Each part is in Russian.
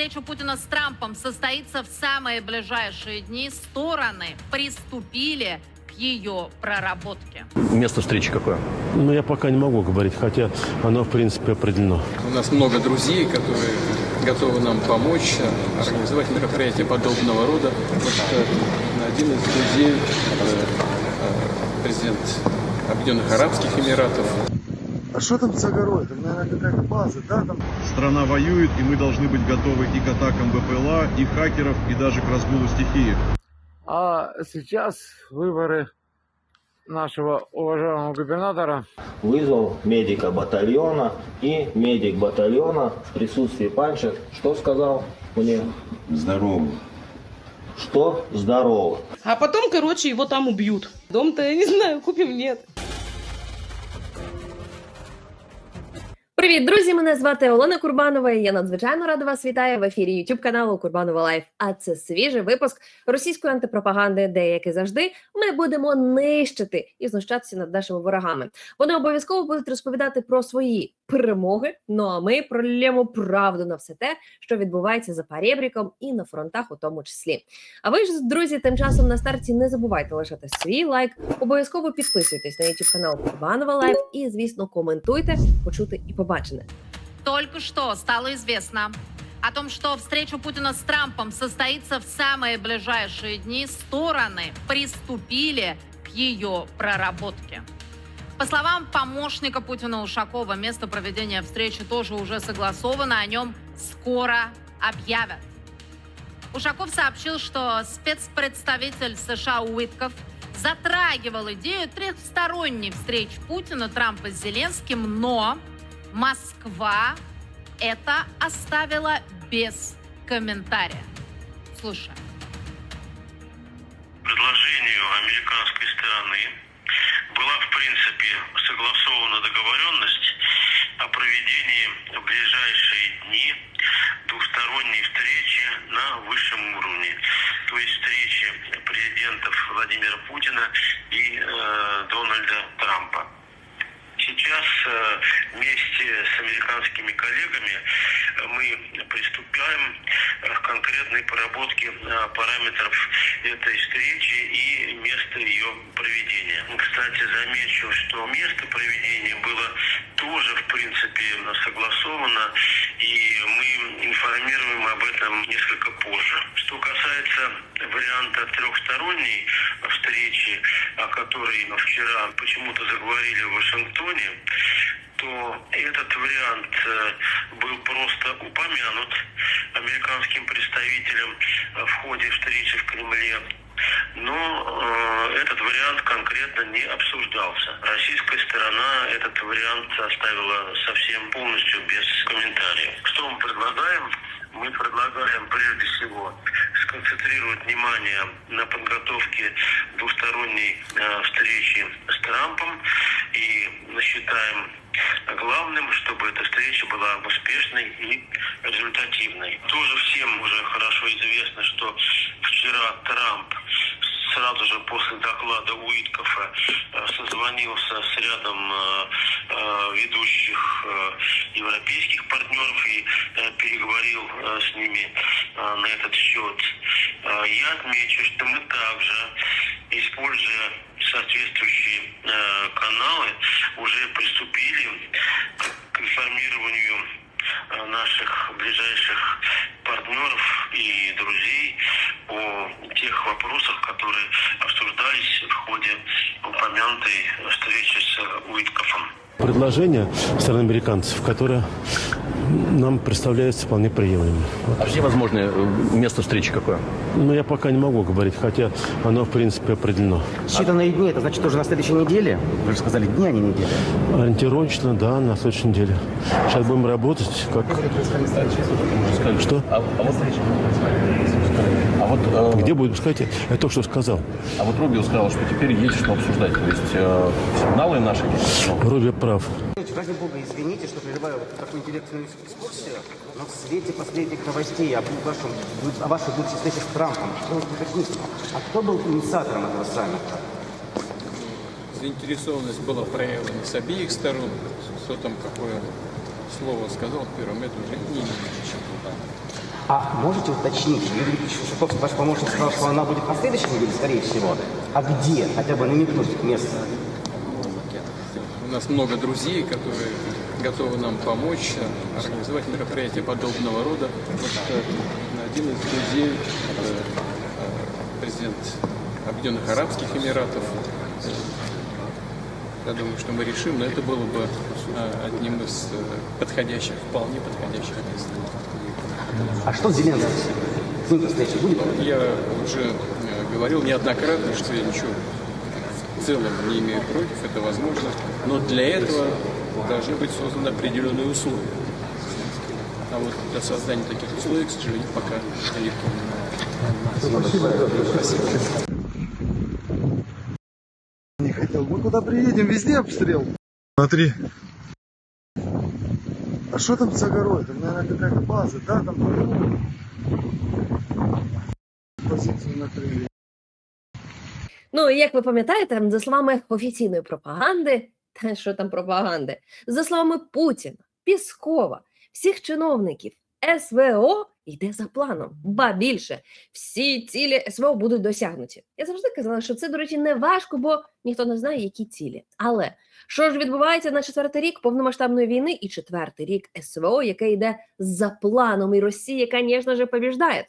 встреча Путина с Трампом состоится в самые ближайшие дни, стороны приступили к ее проработке. Место встречи какое? Ну, я пока не могу говорить, хотя оно, в принципе, определено. У нас много друзей, которые готовы нам помочь э, организовать мероприятия подобного рода. Вот э, один из друзей э, президент Объединенных Арабских Эмиратов. А что там за горой? Там, наверное, какая-то база, да? Там Страна воюет, и мы должны быть готовы и к атакам БПЛА, и хакеров, и даже к разгулу стихии. А сейчас выборы нашего уважаемого губернатора. вызвал медика батальона и медик батальона в присутствии Панча, что сказал мне? Здорово. Что здорово. А потом, короче, его там убьют. Дом-то, я не знаю, купим, нет. Привіт, друзі! Мене звати Олена Курбанова. і Я надзвичайно рада вас вітаю в ефірі YouTube каналу Курбанова Лайф. А це свіжий випуск російської антипропаганди, де як і завжди ми будемо нищити і знущатися над нашими ворогами. Вони обов'язково будуть розповідати про свої перемоги. Ну а ми пролємо правду на все те, що відбувається за перебріком і на фронтах, у тому числі. А ви ж, друзі, тим часом на старті не забувайте лишати свій лайк. Обов'язково підписуйтесь на YouTube канал Курбанова Лайф і, звісно, коментуйте, почути і побачене. Только что стало известно о том, что встреча Путина с Трампом состоится в самые ближайшие дни. Стороны приступили к ее проработке. По словам помощника Путина Ушакова, место проведения встречи тоже уже согласовано, о нем скоро объявят. Ушаков сообщил, что спецпредставитель США Уитков затрагивал идею трехсторонней встречи Путина, Трампа с Зеленским, но Москва это оставила без комментария. Слушай. Проведении в ближайшие дни двусторонней встречи на высшем уровне. То есть встречи президентов Владимира Путина и э, Дональда Трампа. Сейчас э, вместе с американскими коллегами э, мы приступаем э, к конкретной проработке э, параметров этой встречи и места ее проведения. Кстати, замечу, что место проведения было тоже, в принципе, согласовано, и мы информируем об этом несколько позже. Что касается варианта трехсторонней встречи, о которой вчера почему-то заговорили в Вашингтоне, то этот вариант э, был просто упомянут американским представителем э, в ходе встречи в Кремле. Но э, этот вариант конкретно не обсуждался. Российская сторона этот вариант оставила совсем полностью без комментариев. Что мы предлагаем? Мы предлагаем прежде всего сконцентрировать внимание на подготовке двусторонней э, встречи с Трампом и считаем главным, чтобы эта встреча была успешной и результативной. Тоже всем уже хорошо известно, что вчера Трамп сразу же после доклада Уиткофа э, созвонился с рядом э, э, ведущих европейских партнеров и переговорил с ними на этот счет. Я отмечу, что мы также, используя соответствующие каналы, уже приступили к информированию наших ближайших партнеров и друзей о тех вопросах, которые обсуждались в ходе упомянутой встречи с Уиткофом. Предложение стороны американцев, которое нам представляется вполне приемлемым. А где возможное э, место встречи какое? Но я пока не могу говорить, хотя оно, в принципе, определено. Считанные дни, это значит уже на следующей неделе? Вы же сказали дни, а не недели. Ориентировочно, да, на следующей неделе. Сейчас будем работать как... Что? А, а вот, а вот, э, Где будет, скажите, я только что сказал. а вот Рубио сказал, что теперь есть что обсуждать. То есть э, сигналы наши. Руби прав. Ради бога, извините, что прерываю вот такую интеллектуальную экскурсию, но в свете последних новостей об вашем, о вашей будущей встрече с Трампом, что а кто был инициатором этого саммита? Заинтересованность была проявлена с обеих сторон. Кто там какое слово сказал первым, это уже не имеет. А можете уточнить, Юрий Шушаковский, ваш помощник, сказал, что она будет на следующей неделе, скорее всего. А где? Хотя бы намекнуть место. У нас много друзей, которые готовы нам помочь э, организовать мероприятия подобного рода. Вот э, один из друзей, э, президент Объединенных Арабских Эмиратов. Я думаю, что мы решим, но это было бы одним из подходящих, вполне подходящих мест. А что с будет? Я уже говорил неоднократно, что я ничего в целом не имею против, это возможно, но для этого должны быть созданы определенные условия. А вот для создания таких условий, к сожалению, пока далеко. Спасибо. Не хотел. Мы куда приедем, везде обстрел. Смотри. А что там за горой? Там, наверное, какая-то база, да? Там позицию накрыли. Ну, і як ви пам'ятаєте, за словами офіційної пропаганди, та що там пропаганди, за словами Путіна, Піскова, всіх чиновників, СВО йде за планом. Ба більше, всі цілі СВО будуть досягнуті. Я завжди казала, що це, до речі, не важко, бо ніхто не знає, які цілі. Але що ж відбувається на четвертий рік повномасштабної війни і четвертий рік СВО, яке йде за планом, і Росія, звісно ж, побіждає.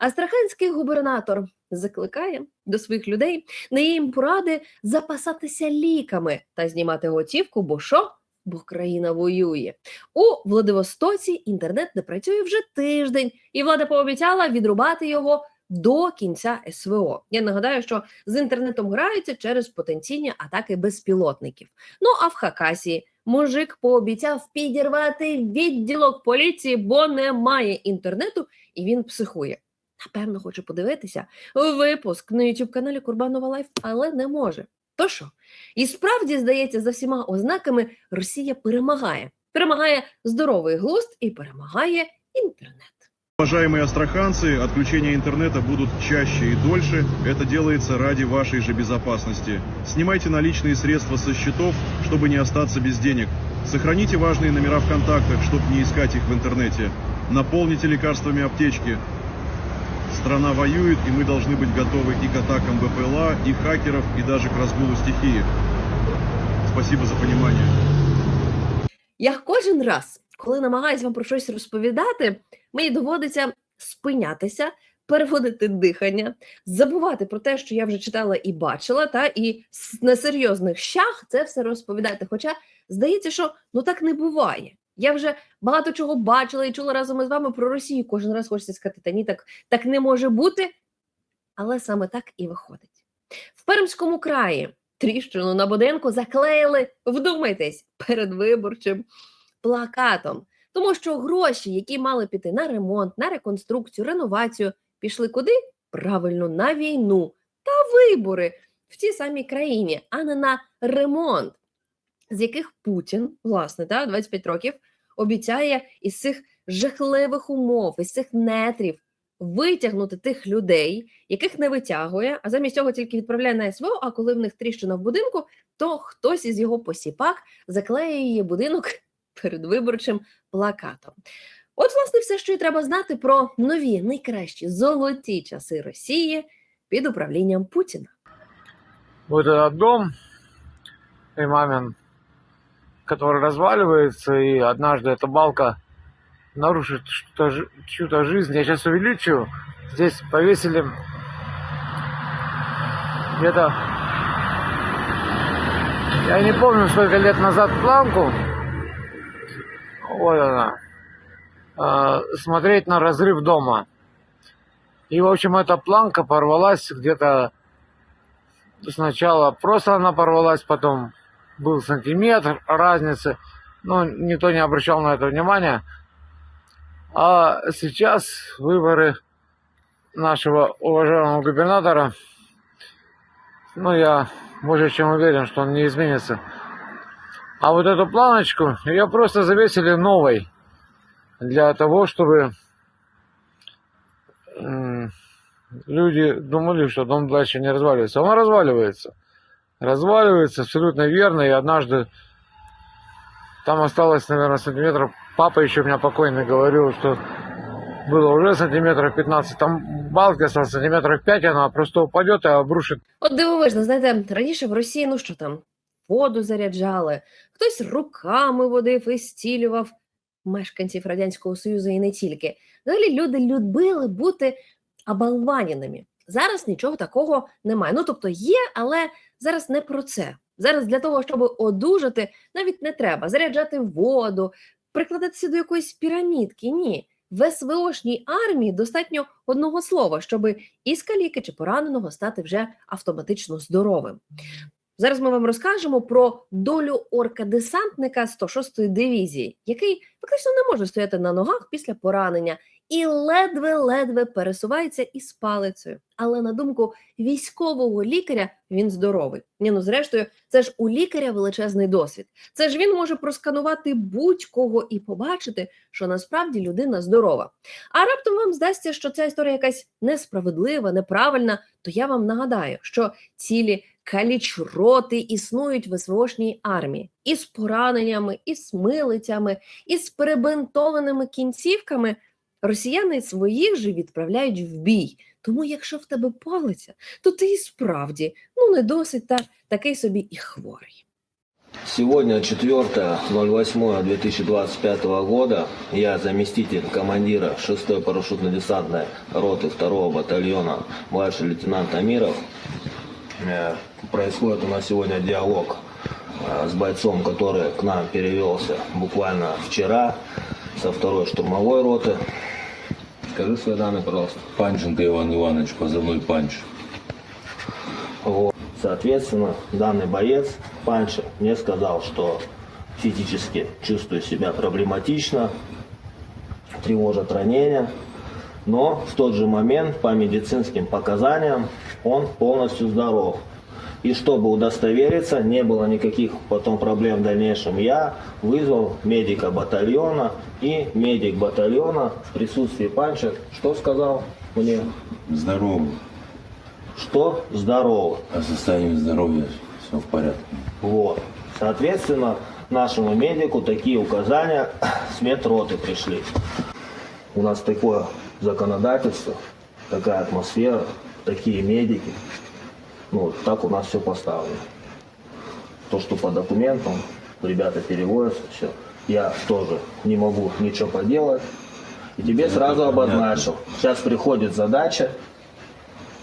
Астраханський губернатор закликає до своїх людей на їм поради запасатися ліками та знімати готівку, бо що? Бо країна воює. У Владивостоці інтернет не працює вже тиждень, і влада пообіцяла відрубати його до кінця СВО. Я нагадаю, що з інтернетом граються через потенційні атаки безпілотників. Ну а в Хакасії мужик пообіцяв підірвати відділок поліції, бо немає інтернету, і він психує. Напевно, хоче подивитися випуск на youtube каналі Курбанова Лайф, але не може. То що? І справді, здається, за всіма ознаками Росія перемагає. Перемагає здоровий глузд і перемагає інтернет. Уважаемые астраханцы, отключения интернета будут чаще и дольше. Это делается ради вашей же безопасности. Снимайте наличные средства со счетов, чтобы не остаться без денег. Сохраните важные номера в контактах, чтобы не искать их в интернете. Наполните лекарствами аптечки. Страна воюет, и мы должны быть готовы и к атакам БПЛА, и хакеров, и даже к разгулу стихии. Спасибо за понимание. Я кожен раз, коли намагаюся вам про щось розповідати, мені доводиться спинятися, переводити дихання, забувати про те, що я вже читала і бачила, та і с- на серйозних щах це все розповідати. Хоча здається, що ну так не буває. Я вже багато чого бачила і чула разом із вами про Росію. Кожен раз хочеться сказати, та ні, так, так не може бути. Але саме так і виходить. В Пермському краї тріщину на будинку заклеїли, вдумайтесь, передвиборчим плакатом. Тому що гроші, які мали піти на ремонт, на реконструкцію, реновацію, пішли куди? Правильно, на війну та вибори в тій самій країні, а не на ремонт, з яких Путін, власне, та, 25 років, обіцяє із цих жахливих умов, із цих нетрів витягнути тих людей, яких не витягує, а замість цього тільки відправляє на СВО, а коли в них тріщина в будинку, то хтось із його посіпак заклеює будинок передвиборчим плакатом. От, власне, все, що і треба знати про нові найкращі золоті часи Росії під управлінням Путіна. Вот этот дом, и мамин, который разваливается, и однажды эта балка нарушит чью-то жизнь. Я сейчас увеличу. Здесь повесили где-то, я не помню, сколько лет назад планку. Вот она. А, смотреть на разрыв дома. И, в общем, эта планка порвалась где-то сначала просто она порвалась, потом был сантиметр разницы, но никто не обращал на это внимания. А сейчас выборы нашего уважаемого губернатора, ну, я более чем уверен, что он не изменится. А вот эту планочку ее просто завесили новой для того, чтобы люди думали, что дом дальше не разваливается. Он разваливается. Разваливается абсолютно верно. И однажды там осталось, наверное, сантиметров. Папа еще у меня покойный говорил, что было уже сантиметров 15, там балки осталось сантиметров 5, она просто упадет и обрушит. От дивовижно, знаєте, раніше в Росії, ну що там, воду заряджали, хтось руками водив і стілював мешканців Радянського Союзу і не тільки. Взагалі люди любили бути оболваненими. Зараз нічого такого немає. Ну тобто є, але зараз не про це. Зараз для того, щоб одужати, навіть не треба заряджати воду, прикладатися до якоїсь пірамідки. Ні. В СВОшній армії достатньо одного слова, щоб із каліки чи пораненого стати вже автоматично здоровим. Зараз ми вам розкажемо про долю орка-десантника 106-ї дивізії, який фактично не може стояти на ногах після поранення і ледве-ледве пересувається із палицею. Але на думку військового лікаря він здоровий. Ні, ну зрештою, це ж у лікаря величезний досвід. Це ж він може просканувати будь-кого і побачити, що насправді людина здорова. А раптом вам здасться, що ця історія якась несправедлива, неправильна. То я вам нагадаю, що цілі калічроти існують в СВОшній армії із пораненнями, із милицями, із перебинтованими кінцівками. Росіяни своїх же відправляють в бій. Тому, якщо в тебе палиця, то ти і справді ну не досить та такий собі і хворий. Сегодня 4.08.2025 года я заместитель командира 6-й парашютно-десантной роты 2 батальона младший лейтенант Амиров. Э, Происходит у нас сегодня диалог э, с бойцом, который к нам перевелся буквально вчера со второй штурмовой роты. Скажи свои данные, пожалуйста. Панченко Иван Иванович, позывной Панч. Вот. Соответственно, данный боец, Панча, мне сказал, что физически чувствую себя проблематично, тревожат ранения, но в тот же момент по медицинским показаниям он полностью здоров. И чтобы удостовериться, не было никаких потом проблем в дальнейшем, я вызвал медика батальона и медик батальона в присутствии Панча, что сказал мне? Здорово. Что здорово. По состоянию здоровья все в порядке. Вот. Соответственно, нашему медику такие указания с медроты пришли. У нас такое законодательство, такая атмосфера, такие медики. Ну, вот так у нас все поставлено. То, что по документам ребята переводятся, все. Я тоже не могу ничего поделать. И тебе Это сразу понятно. обозначил. Сейчас приходит задача,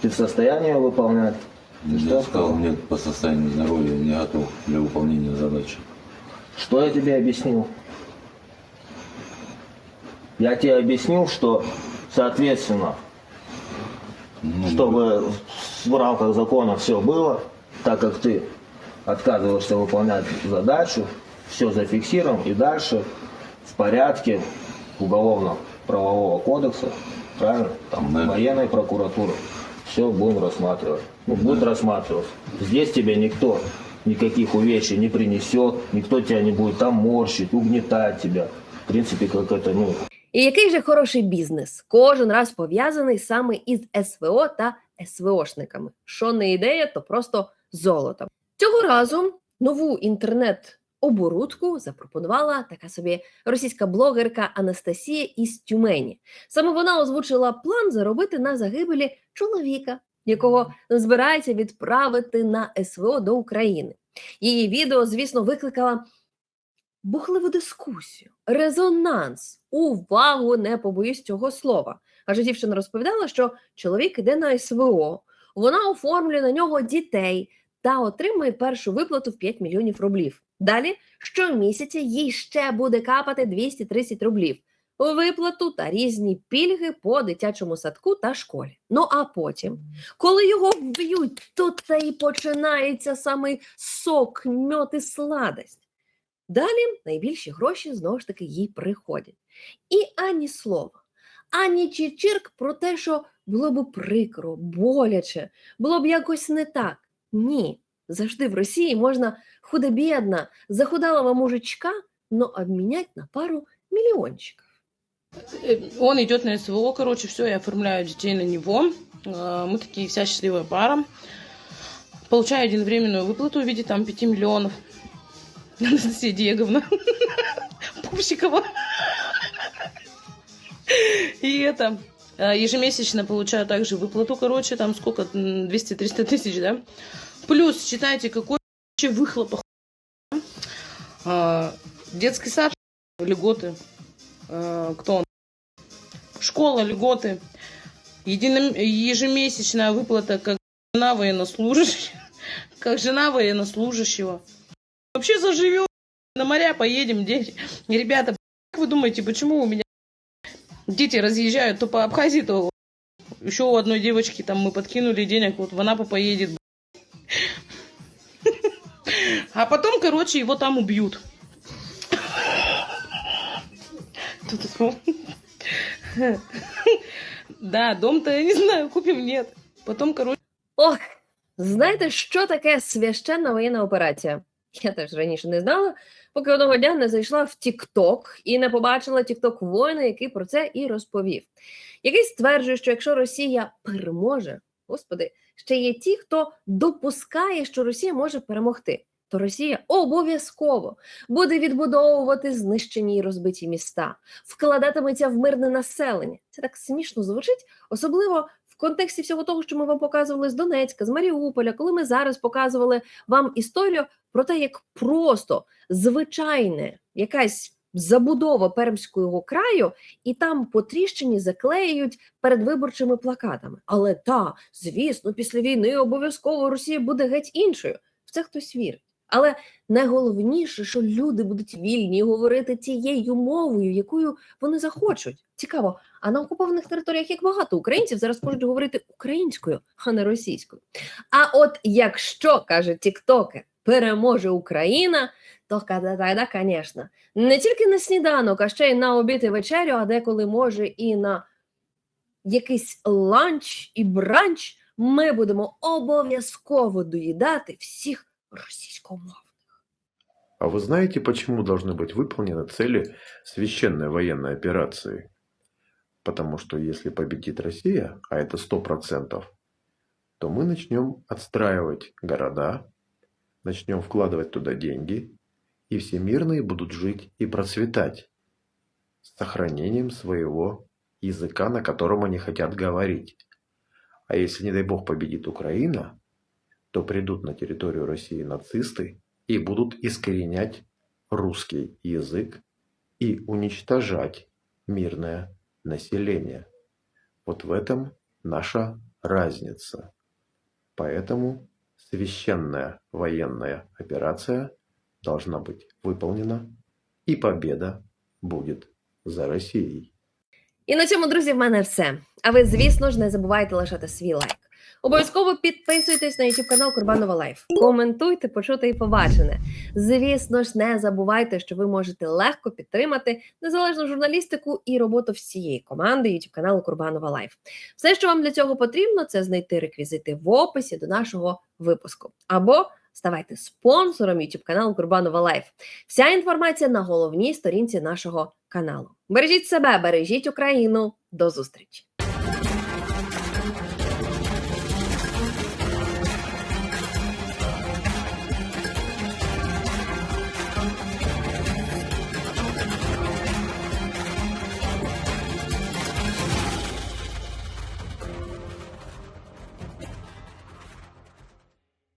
ты в состоянии ее выполнять? Ты Я что сказал, нет, по состоянию здоровья не готов для выполнения задачи. Что я тебе объяснил? Я тебе объяснил, что, соответственно, Ну, чтобы в рамках закона все было, так как ты отказываешься выполнять задачу, все зафиксируем и дальше в порядке уголовно-правового кодекса, правильно, там, Да. военной прокуратуры, все будем рассматривать. Ну, будет рассматриваться. Здесь тебе никто никаких увечий не принесет, никто тебя не будет там морщить, угнетать тебя. В принципе, как это, ну, І який же хороший бізнес? Кожен раз пов'язаний саме із СВО та СВОшниками. Що не ідея, то просто золото. Цього разу нову інтернет-оборудку запропонувала така собі російська блогерка Анастасія із Тюмені. Саме вона озвучила план заробити на загибелі чоловіка, якого збирається відправити на СВО до України. Її відео, звісно, викликала бурхливу дискусію, резонанс, увагу, не побоюсь цього слова. Адже дівчина розповідала, що чоловік іде на СВО, вона оформлює на нього дітей та отримує першу виплату в 5 мільйонів рублів. Далі щомісяця їй ще буде капати 230 рублів. Виплату та різні пільги по дитячому садку та школі. Ну а потім, коли його вб'ють, то це і починається самий сок, мьот і сладость. Далі найбільші гроші знову ж таки їй приходять. І ані слова, ані чичирк про те, що було б прикро, боляче, було б якось не так. Ні. Завжди в Росії можна худо-бідно, захудалого мужичка, но обмінять на пару мільйончиків. Э, Он идет на СВО, короче, все, я оформляю детей на него. Э, Мы такие вся счастливая пара. Получаю единовременную выплату в виде там 5 миллионов. Анастасия Диеговна Пупсикова. И это, э, ежемесячно получаю также выплату, короче, там сколько, м, 200-300 тысяч, да? Плюс, считайте, какой выхлоп А, Детский сад, льготы. А, Кто он? Школа, льготы. Едином- Ежемесячная выплата как жена военнослужащего. Как жена военнослужащего. Вообще заживем. На моря поедем, дети. Ребята, как вы думаете, почему у меня дети разъезжают то по Абхазии, то еще у одной девочки там мы подкинули денег, вот в Анапу поедет. А потом, короче, его там убьют. Тут- Да, дом-то, я не знаю, купим, нет. Потом, короче... Ох, знаєте, що таке священна воєнна операція? Я теж раніше не знала, поки одного дня не зайшла в TikTok і не побачила TikTok воїна, який про це і розповів. Який стверджує, що якщо Росія переможе, господи, ще є ті, хто допускає, що Росія може перемогти. То Росія обов'язково буде відбудовувати знищені і розбиті міста, вкладатиметься в мирне населення. Це так смішно звучить, особливо в контексті всього того, що ми вам показували з Донецька, з Маріуполя, коли ми зараз показували вам історію про те, як просто звичайне якась забудова Пермського краю, і там по тріщині заклеюють передвиборчими плакатами. Але та, звісно, після війни обов'язково Росія буде геть іншою. В це хтось вірить. Але найголовніше, що люди будуть вільні говорити тією мовою, якою вони захочуть. Цікаво, а на окупованих територіях як багато українців зараз можуть говорити українською, а не російською. А от якщо каже Тіктоки, переможе Україна, то тоді, звісно, не тільки на сніданок, а ще й на обід і вечерю, а деколи може і на якийсь ланч і бранч, ми будемо обов'язково доїдати всіх російськомовних. А вы знаете, почему должны быть выполнены цели священной военной операции? Потому что если победит Россия, а это 100%, то мы начнем отстраивать города, начнем вкладывать туда деньги, и все мирные будут жить и процветать с сохранением своего языка, на котором они хотят говорить. А если, не дай бог, победит Украина, то придут на территорию России нацисты и будут искоренять русский язык и уничтожать мирное население. Вот в этом наша разница. Поэтому священная военная операция должна быть выполнена, и победа будет за Россией. І на цьому, друзі, в мене все. А ви, звісно ж, не забувайте лишати свій лайк. Обов'язково підписуйтесь на YouTube канал Курбанова Лайф. Коментуйте, почути і побачене. Звісно ж, не забувайте, що ви можете легко підтримати незалежну журналістику і роботу всієї команди YouTube каналу Курбанова Лайф. Все, що вам для цього потрібно, це знайти реквізити в описі до нашого випуску. Або ставайте спонсором YouTube каналу Курбанова Лайф. Вся інформація на головній сторінці нашого каналу. Бережіть себе, бережіть Україну. До зустрічі!